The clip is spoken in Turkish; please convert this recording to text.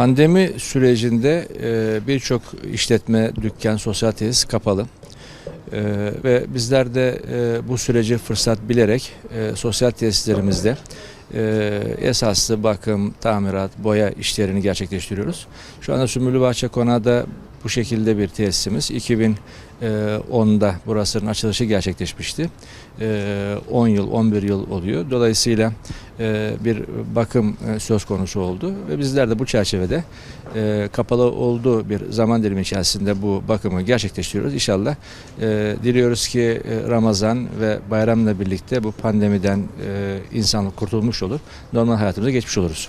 Pandemi sürecinde e, birçok işletme, dükkan, sosyal tesis kapalı. E, ve bizler de e, bu süreci fırsat bilerek e, sosyal tesislerimizde e, esaslı bakım, tamirat, boya işlerini gerçekleştiriyoruz. Şu anda Sümbüllü Bahçe Konağı'da bu şekilde bir tesisimiz. 2010'da burasının açılışı gerçekleşmişti. E, 10 yıl, 11 yıl oluyor. Dolayısıyla e, bir bakım e, söz konusu oldu ve bizler de bu çerçevede e, kapalı olduğu bir zaman dilimi içerisinde bu bakımı gerçekleştiriyoruz. İnşallah e, diliyoruz ki e, Ramazan ve bayramla birlikte bu pandemiden e, insanlık kurtulmuş olur. Normal hayatımıza geçmiş oluruz.